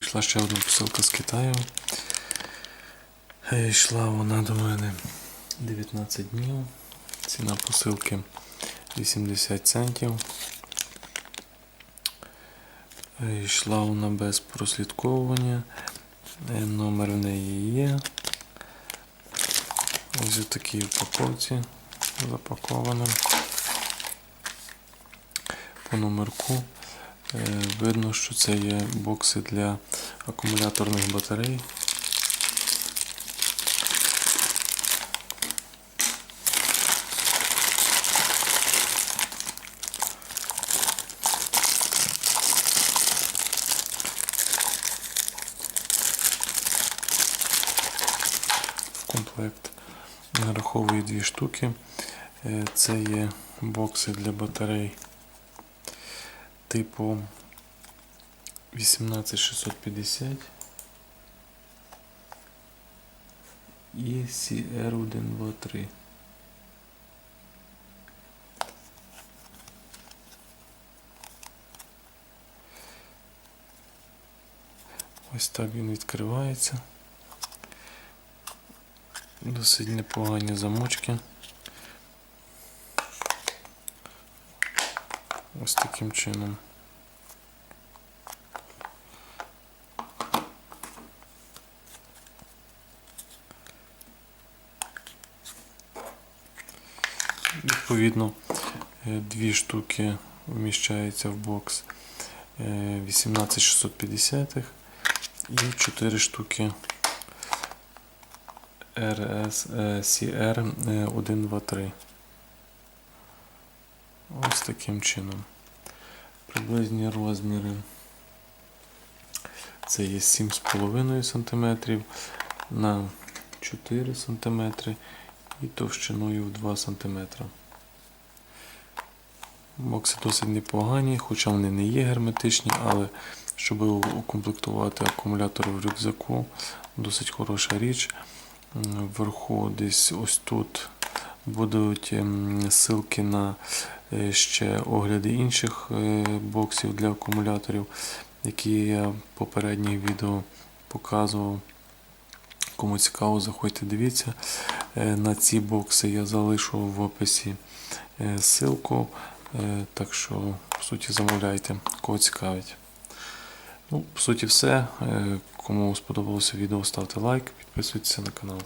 Йшла ще одна посилка з Китаю. Е, Йшла вона до мене 19 днів. Ціна посилки 80 центів. Е, Йшла вона без прослідковування. Е, Номер в неї є. Ось у такій упаковці запакована. По номерку е, видно, що це є бокси для акумуляторних батарей. Комплект нараховує дві штуки. Е, Це є бокси для батарей типу 18650 і CR123. Ось так він відкривається. Досить непогані замочки. Ось таким чином. Відповідно, е, дві штуки вміщаються в бокс е, 18650 і 4 штуки RS е, CR 123. Ось таким чином. Приблизні розміри. Це є 7,5 см на 4 см і товщиною в 2 см. Бокси досить непогані, хоча вони не є герметичні, але щоб укомплектувати акумулятор в рюкзаку, досить хороша річ. Вверху десь ось тут будуть ем, ссылки на е, ще огляди інших е, боксів для акумуляторів, які я в попередніх відео показував. Кому цікаво, заходьте, дивіться. Е, На ці бокси я залишу в описі ссылку. Так що, по суті, замовляйте, кого цікавить. Ну, по суті, все. Кому сподобалося відео, ставте лайк, підписуйтесь на канал.